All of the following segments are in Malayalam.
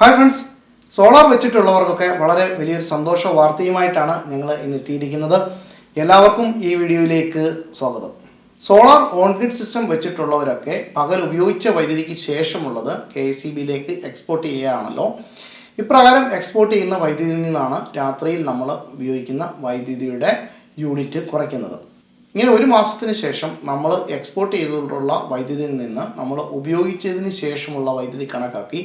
Hi friends. സോളാർ വെച്ചിട്ടുള്ളവർക്കൊക്കെ വളരെ വലിയൊരു സന്തോഷ വാർത്തയുമായിട്ടാണ് ഞങ്ങൾ ഇന്ന് എത്തിയിരിക്കുന്നത്. എല്ലാവർക്കും ഈ വീഡിയോയിലേക്ക് സ്വാഗതം. സോളാർ ഓൺ ഗ്രിഡ് സിസ്റ്റം വെച്ചിട്ടുള്ളവരൊക്കെ പകൽ ഉപയോഗിച്ച വൈദ്യുതിക്ക് ശേഷമുള്ളത് കെ സി ബിയിലേക്ക് എക്സ്പോർട്ട് ചെയ്യുകയാണല്ലോ. ഇപ്രകാരം എക്സ്പോർട്ട് ചെയ്യുന്ന വൈദ്യുതിയിൽ നിന്നാണ് രാത്രിയിൽ നമ്മൾ ഉപയോഗിക്കുന്ന വൈദ്യുതിയുടെ യൂണിറ്റ് കുറയ്ക്കുന്നത്. ഇങ്ങനെ ഒരു മാസത്തിന് ശേഷം നമ്മൾ എക്സ്പോർട്ട് ചെയ്തിട്ടുള്ള വൈദ്യുതിയിൽ നിന്ന് നമ്മൾ ഉപയോഗിച്ചതിന് ശേഷമുള്ള വൈദ്യുതി കണക്കാക്കി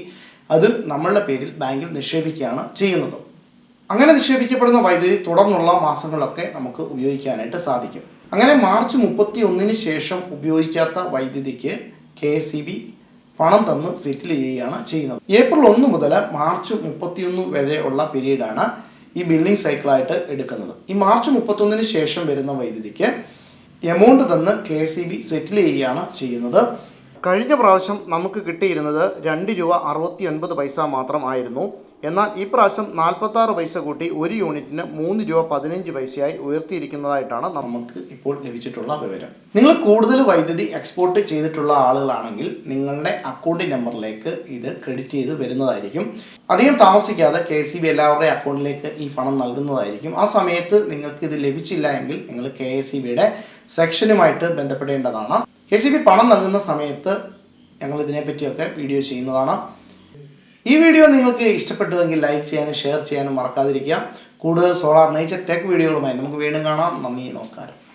അത് നമ്മളുടെ പേരിൽ ബാങ്കിൽ നിക്ഷേപിക്കുകയാണ് ചെയ്യുന്നത്. അങ്ങനെ നിക്ഷേപിക്കപ്പെടുന്ന വൈദ്യുതി തുടർന്നുള്ള മാസങ്ങളിലൊക്കെ നമുക്ക് ഉപയോഗിക്കാനായിട്ട് സാധിക്കും. അങ്ങനെ മാർച്ച് മുപ്പത്തി ഒന്നിന് ശേഷം ഉപയോഗിക്കാത്ത വൈദ്യുതിക്ക് കെ എസ് പണം തന്ന് സെറ്റിൽ ചെയ്യുകയാണ് ചെയ്യുന്നത്. ഏപ്രിൽ ഒന്ന് മുതൽ മാർച്ച് മുപ്പത്തിയൊന്ന് വരെയുള്ള പീരീഡാണ് ഈ ബില്ലിംഗ് സൈക്കിളായിട്ട് എടുക്കുന്നത്. ഈ മാർച്ച് മുപ്പത്തൊന്നിന് ശേഷം വരുന്ന വൈദ്യുതിക്ക് എമൗണ്ട് തന്ന് കെ ഇ ബി സെറ്റിൽ ചെയ്യുകയാണ് ചെയ്യുന്നത്. കഴിഞ്ഞ പ്രാവശ്യം നമുക്ക് കിട്ടിയിരുന്നത് രണ്ട് രൂപ അറുപത്തി ഒൻപത് പൈസ മാത്രമായിരുന്നു എന്നാൽ ഈ പ്രാവശ്യം നാൽപ്പത്തി ആറ് പൈസ കൂട്ടി ഒരു യൂണിറ്റിന് മൂന്ന് രൂപ പതിനഞ്ച് പൈസയായി ഉയർത്തിയിരിക്കുന്നതായിട്ടാണ് നമുക്ക് ഇപ്പോൾ ലഭിച്ചിട്ടുള്ള വിവരം. നിങ്ങൾ കൂടുതൽ വൈദ്യുതി എക്സ്പോർട്ട് ചെയ്തിട്ടുള്ള ആളുകളാണെങ്കിൽ നിങ്ങളുടെ അക്കൗണ്ട് നമ്പറിലേക്ക് ഇത് ക്രെഡിറ്റ് ചെയ്ത് വരുന്നതായിരിക്കും. അധികം താമസിക്കാതെ കെ സി ബി എല്ലാവരുടെയും അക്കൗണ്ടിലേക്ക് ഈ പണം നൽകുന്നതായിരിക്കും. ആ സമയത്ത് നിങ്ങൾക്ക് ഇത് ലഭിച്ചില്ല എങ്കിൽ നിങ്ങൾ കെ എസ് ഇ ബിയുടെ സെക്ഷനുമായിട്ട് ബന്ധപ്പെടേണ്ടതാണ്. കെ സി ബി പണം നൽകുന്ന സമയത്ത് ഞങ്ങൾ ഇതിനെപ്പറ്റിയൊക്കെ വീഡിയോ ചെയ്യുന്നതാണ്. ഈ വീഡിയോ നിങ്ങൾക്ക് ഇഷ്ടപ്പെട്ടുവെങ്കിൽ ലൈക്ക് ചെയ്യാനും ഷെയർ ചെയ്യാനും മറക്കാതിരിക്കുക കൂടുതൽ സോളാർ നേച്ചർ ടെക് വീഡിയോകളുമായി നമുക്ക് വീണ്ടും കാണാം. നന്ദി നമസ്കാരം.